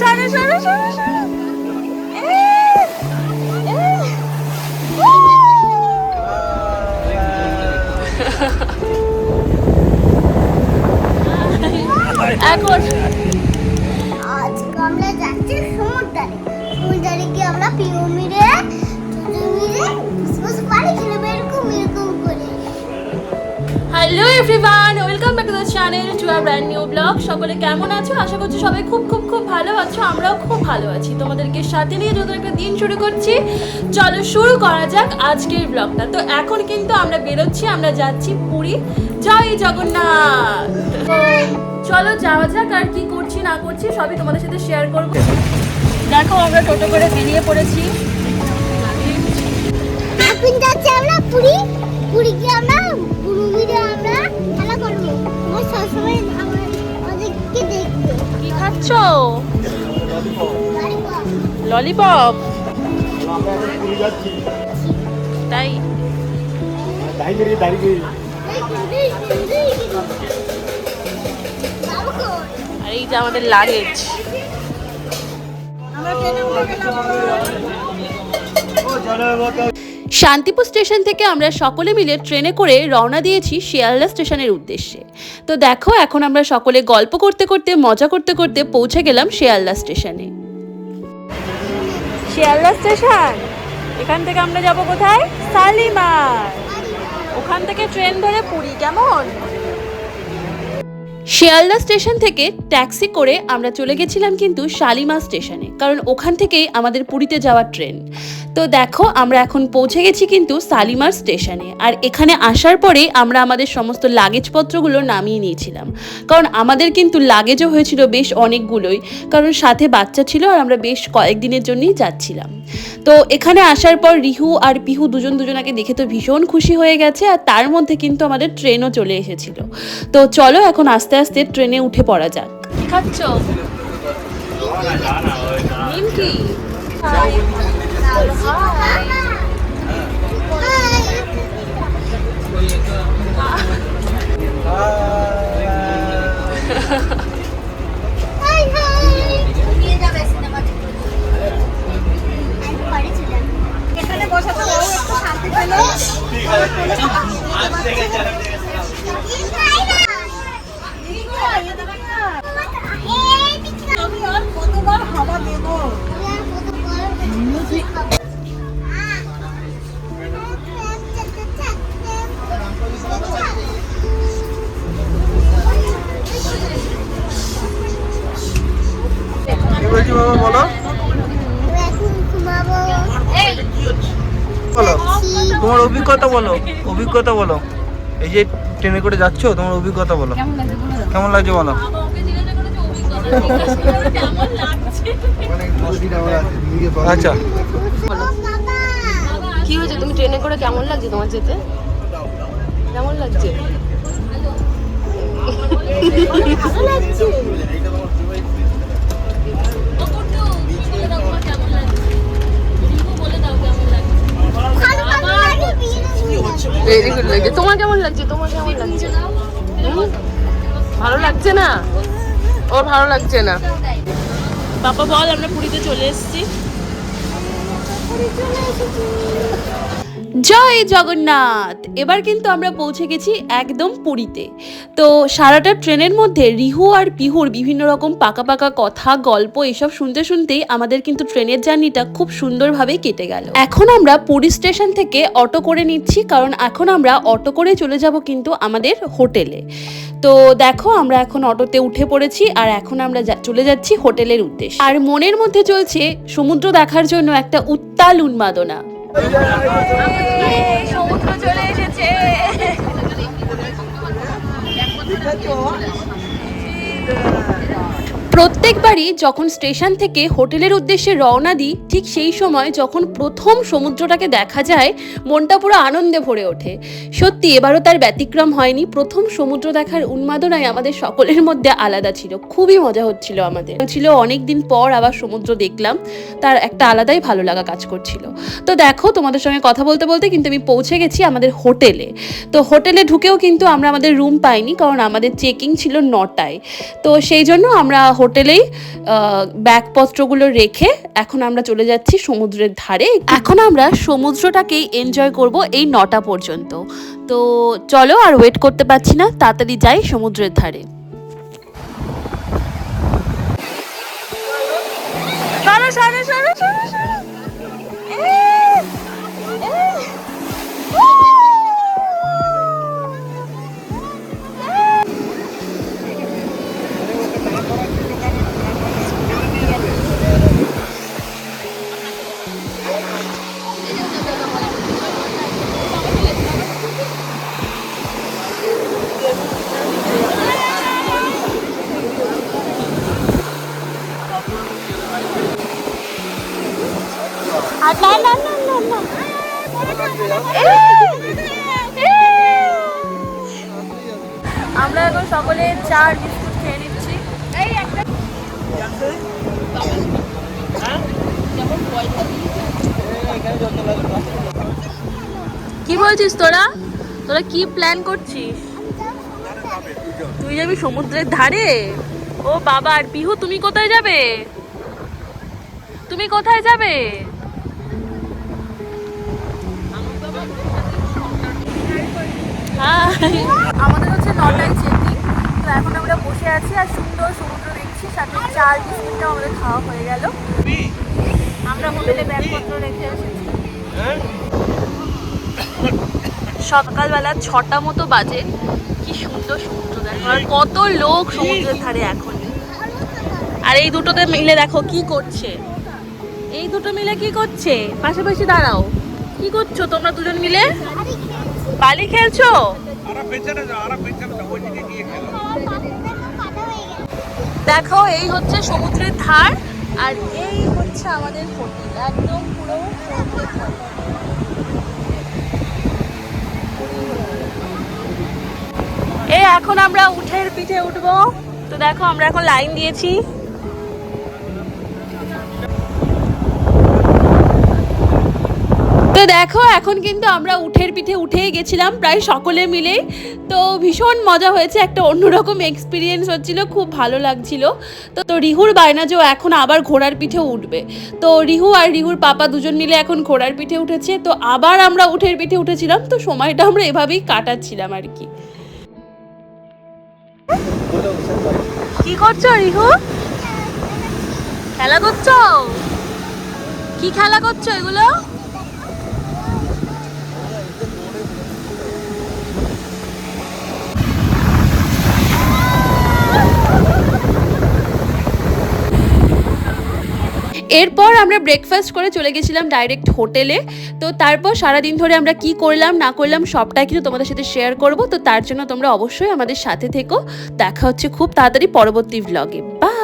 সরো আজকে আমরা যাচ্ছি সমুদ্রে। সমুদ্রে গিয়ে আমরা পিউ মিলে মিলে পানি খেলব এরকম এরকম করে। Hello everyone welcome back to the channel to R brand new vlog সকলে কেমন আছো? আশা করছি সবাই খুব খুব খুব ভালো আছো। আমরাও খুব ভালো আছি। তোমাদেরকে সাথে নিয়ে নতুন একটা দিন শুরু করছি। চলো শুরু করা যাক আজকের ব্লগটা তো এখন কিন্তু আমরা বেরোচ্ছি, আমরা যাচ্ছি পুরী। জয় জগন্নাথ! চলো যাওয়া যাক আর কি করছি, না করছি, সবই তোমাদের সাথে শেয়ার করব। দেখো, আমরা টোটো করে বেরিয়ে পড়েছি। আমরা পুরী? পুরী গিয়ে আমরা পুরু মিলে আমরা খেলা করব। আমার সবসময় আমার আমাদেরকে দেখবে। কি খাচ্ছ? ললিপপ। আমরা এখন পুরী যাচ্ছি তাই দাঁড়িয়ে দাঁড়িয়ে? আর এই যে আমাদের লাগেজ শান্তিপুর স্টেশন থেকে আমরা সকলে মিলে ট্রেনে করে রওনা দিয়েছি শিয়ালদা স্টেশনের উদ্দেশ্যে। তো দেখো এখন আমরা সকলে গল্প করতে করতে মজা করতে করতে পৌঁছে গেলাম শিয়ালদা স্টেশনে। শিয়ালদা স্টেশন? এখান থেকে আমরা যাব কোথায়? শালিমার ওখান থেকে ট্রেন ধরে পুরী কেমন? শিয়ালদা স্টেশন থেকে ট্যাক্সি করে আমরা চলে গেছিলাম কিন্তু শালিমা স্টেশনে কারণ ওখান থেকেই আমাদের পুরীতে যাওয়ার ট্রেন। তো দেখো আমরা এখন পৌঁছে গেছি কিন্তু শালিমার স্টেশনে। আর এখানে আসার পরেই আমরা আমাদের সমস্ত লাগেজপত্রগুলো নামিয়ে নিয়েছিলাম। কারণ আমাদের কিন্তু লাগেজও হয়েছিল বেশ অনেকগুলোই। কারণ সাথে বাচ্চা ছিল আর আমরা বেশ কয়েকদিনের জন্যই যাচ্ছিলাম। তো এখানে আসার পর রিহু আর পিহু দুজন দুজনাকে দেখে তো ভীষণ খুশি হয়ে গেছে আর তার মধ্যে কিন্তু আমাদের ট্রেনও চলে এসেছিল। তো চলো এখন আস্তে আস্তে ট্রেনে উঠে পড়া যাক। খাচ্ছ? এখানে বসাতে ও একটু শান্তি পেল। এই দিকে না। আমি আর কতবার হাওয়া দেবো? তোমার অভিজ্ঞতা বলো অভিজ্ঞতা বলো। এই যে ট্রেনে করে যাচ্ছো তোমার অভিজ্ঞতা বলো। কেমন লাগছে বলো? আচ্ছা। কি হয়েছে? তুমি ট্রেনে করে কেমন লাগছে তোমার যেতে? কেমন লাগছে। ভেরি গুড লাগছে তোমার কেমন লাগছে? তোমার কেমন লাগছে? ভালো লাগছে না? ওর ভালো লাগছে না। বাবা বল আমরা পুরীতে চলে এসেছি। জয় জগন্নাথ। এবার কিন্তু আমরা পৌঁছে গেছি একদম পুরীতে। তো সারাটা ট্রেনের মধ্যে রিহু আর পিহুর বিভিন্ন রকম পাকা পাকা কথা, গল্প এসব শুনতে শুনতেই আমাদের কিন্তু ট্রেনের জার্নিটা খুব সুন্দরভাবে কেটে গেল। এখন আমরা পুরী স্টেশন থেকে অটো করে নিচ্ছি, কারণ এখন আমরা অটো করে চলে যাব কিন্তু আমাদের হোটেলে। তো দেখো আমরা এখন অটোতে উঠে পড়েছি আর এখন আমরা চলে যাচ্ছি হোটেলের উদ্দেশ্যে। আর মনের মধ্যে চলছে সমুদ্র দেখার জন্য একটা উত্তাল উন্মাদনা। প্রত্যেকবারই যখন স্টেশন থেকে হোটেলের উদ্দেশ্যে রওনা দিই, ঠিক সেই সময় যখন প্রথম সমুদ্রটাকে দেখা যায়, মনটা পুরো আনন্দে ভরে ওঠে। সত্যি, এবারও তার ব্যতিক্রম হয়নি। প্রথম সমুদ্র দেখার উন্মাদনায় আমাদের সকলের মধ্যে আলাদা ছিল। খুবই মজা হচ্ছিল আমাদের। ছিল অনেক দিন পর আবার সমুদ্র দেখলাম। তার একটা আলাদাই ভালো লাগা কাজ করছিল। তো দেখো, তোমাদের সঙ্গে কথা বলতে বলতে কিন্তু আমি পৌঁছে গেছি আমাদের হোটেলে। তো হোটেলে ঢুকেও কিন্তু আমরা আমাদের রুম পাইনি, কারণ আমাদের চেকিং ছিল নটায়। তো সেই জন্য আমরা হোটেলেই ব্যাগপত্রগুলো রেখে এখন আমরা চলে যাচ্ছি সমুদ্রের ধারে। এখন আমরা সমুদ্রটাকেই এনজয় করব এই নটা পর্যন্ত। তো চলো আর ওয়েট করতে পারছি না, তাড়াতাড়ি যাই সমুদ্রের ধারে। সরো সরো সরো সরো সরো। আমরা এখন সকলে চার বিস্কুট খেয়ে নিচ্ছি। কি বলছিস তোরা? তোরা কি প্ল্যান করছিস? তুই যাবি সমুদ্রের ধারে? ও বাবা, আর তুমি কোথায় যাবে? তুমি কোথায় যাবে? আমাদের হচ্ছে নটায় চেকিং তো এখন আমরা বসে আছি আর সুন্দর সমুদ্র দেখছি, সাথে চার বিস্কুটটাও আমাদের খাওয়া হয়ে গেল। আমরা হোটেলে ব্যাগপত্র রেখে এসেছি। সকালবেলা ছটা মতো বাজে। কি সুন্দর সমুদ্র, দেখো। আর কত লোক সমুদ্রের ধারে এখন। আর এই দুটোতে মিলে দেখো কি করছে। এই দুটো মিলে কি করছে? পাশাপাশি দাঁড়াও। কি করছ তোমরা দুজন মিলে? বালি খেলছো? দেখো এই হচ্ছে সমুদ্রের ধার আর এই হচ্ছে আমাদের হোটেল একদম পুরো এই এখন আমরা উঠের পিঠে উঠবো। তো দেখো আমরা এখন লাইন দিয়েছি। তো দেখো, এখন কিন্তু আমরা উঠের পিঠে উঠেই গেছিলাম প্রায় সকলে মিলেই। তো ভীষণ মজা হয়েছে, একটা অন্যরকম এক্সপিরিয়েন্স হচ্ছিল, খুব ভালো লাগছিল। তো তো রিহুর বায়না যে এখন আবার ঘোড়ার পিঠে উঠবে। তো রিহু আর রিহুর পাপা দুজন মিলে এখন ঘোড়ার পিঠে উঠেছে। তো আবার আমরা উঠের পিঠে উঠেছিলাম, তো সময়টা আমরা এভাবেই কাটাচ্ছিলাম আর কি। কি করছ রিহু? খেলা করছ? কি খেলা করছ এগুলো? এরপর আমরা ব্রেকফাস্ট করে চলে গেছিলাম ডাইরেক্ট হোটেলে তো তারপর সারাদিন ধরে আমরা কি করলাম, না করলাম, সবটাই কিন্তু তোমাদের সাথে শেয়ার করব। তো তার জন্য তোমরা অবশ্যই আমাদের সাথে থেকো। দেখা হচ্ছে খুব তাড়াতাড়ি পরবর্তী ব্লগে বাই